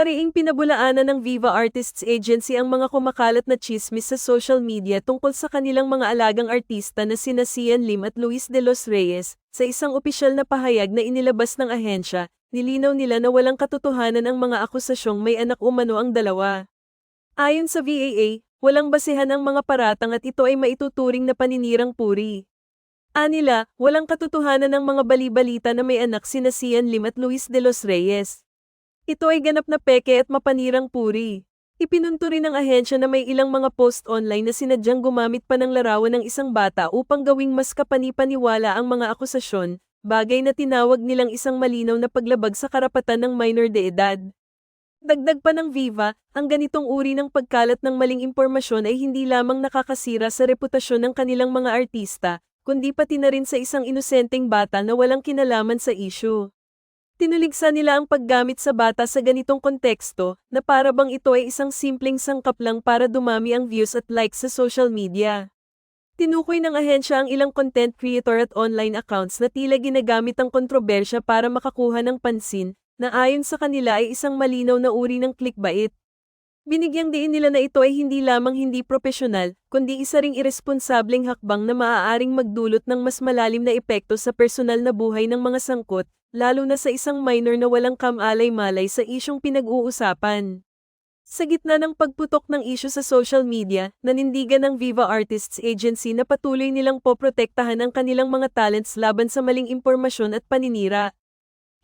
Mariing pinabulaanan ng Viva Artists Agency ang mga kumakalat na chismis sa social media tungkol sa kanilang mga alagang artista na sina Sian Lim at Luis de los Reyes. Sa isang opisyal na pahayag na inilabas ng ahensya, nilinaw nila na walang katotohanan ang mga akusasyong may anak umano ang dalawa. Ayon sa VAA, walang basehan ang mga paratang at ito ay maituturing na paninirang puri. Anila, walang katotohanan ng mga balibalita na may anak sina Sian Lim at Luis de los Reyes. Ito ay ganap na peke at mapanirang puri. Ipinunto rin ng ahensya na may ilang mga post online na sinadyang gumamit pa ng larawan ng isang bata upang gawing mas kapanipaniwala ang mga akusasyon, bagay na tinawag nilang isang malinaw na paglabag sa karapatan ng minor de edad. Dagdag pa ng Viva, ang ganitong uri ng pagkalat ng maling impormasyon ay hindi lamang nakakasira sa reputasyon ng kanilang mga artista, kundi pati na rin sa isang inosenteng bata na walang kinalaman sa issue. Tinuligsa nila ang paggamit sa bata sa ganitong konteksto, na para bang ito ay isang simpleng sangkap lang para dumami ang views at likes sa social media. Tinukoy ng ahensya ang ilang content creator at online accounts na tila ginagamit ang kontrobersya para makakuha ng pansin, na ayon sa kanila ay isang malinaw na uri ng clickbait. Binigyang diin nila na ito ay hindi lamang hindi propesyonal, kundi isa ring irresponsableng hakbang na maaaring magdulot ng mas malalim na epekto sa personal na buhay ng mga sangkot, lalo na sa isang minor na walang kamalay-malay sa isyong pinag-uusapan. Sa gitna ng pagputok ng isyu sa social media, nanindigan ng Viva Artists Agency na patuloy nilang poprotektahan ang kanilang mga talents laban sa maling impormasyon at paninira.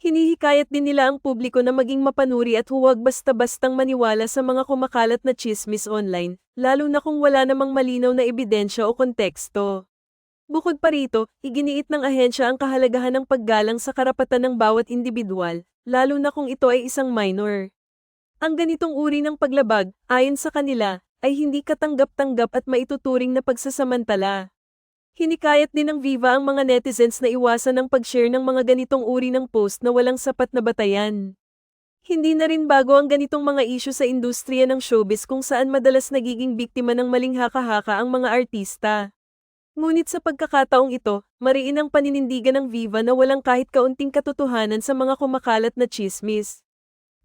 Hinihikayat din nila ang publiko na maging mapanuri at huwag basta-bastang maniwala sa mga kumakalat na chismis online, lalo na kung wala namang malinaw na ebidensya o konteksto. Bukod pa rito, iginiit ng ahensya ang kahalagahan ng paggalang sa karapatan ng bawat individual, lalo na kung ito ay isang minor. Ang ganitong uri ng paglabag, ayon sa kanila, ay hindi katanggap-tanggap at maituturing na pagsasamantala. Hinikayat din ng Viva ang mga netizens na iwasan ang pag-share ng mga ganitong uri ng post na walang sapat na batayan. Hindi na rin bago ang ganitong mga isyu sa industriya ng showbiz kung saan madalas nagiging biktima ng maling haka-haka ang mga artista. Ngunit sa pagkakataong ito, mariin ang paninindigan ng Viva na walang kahit kaunting katotohanan sa mga kumakalat na chismis.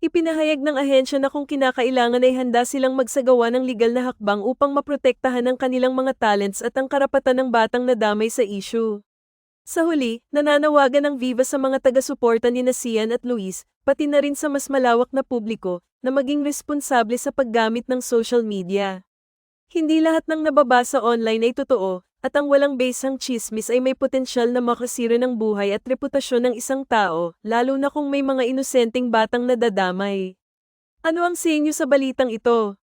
Ipinahayag ng ahensya na kung kinakailangan ay handa silang magsagawa ng legal na hakbang upang maprotektahan ang kanilang mga talents at ang karapatan ng batang nadamay sa issue. Sa huli, nananawagan ng Viva sa mga taga-suporta ni Nasian at Luis, pati na rin sa mas malawak na publiko, na maging responsable sa paggamit ng social media. Hindi lahat ng nababasa online ay totoo, at ang walang basang chismis ay may potensyal na makasira ng buhay at reputasyon ng isang tao, lalo na kung may mga inosenteng batang nadadamay. Ano ang sinyo sa balitang ito?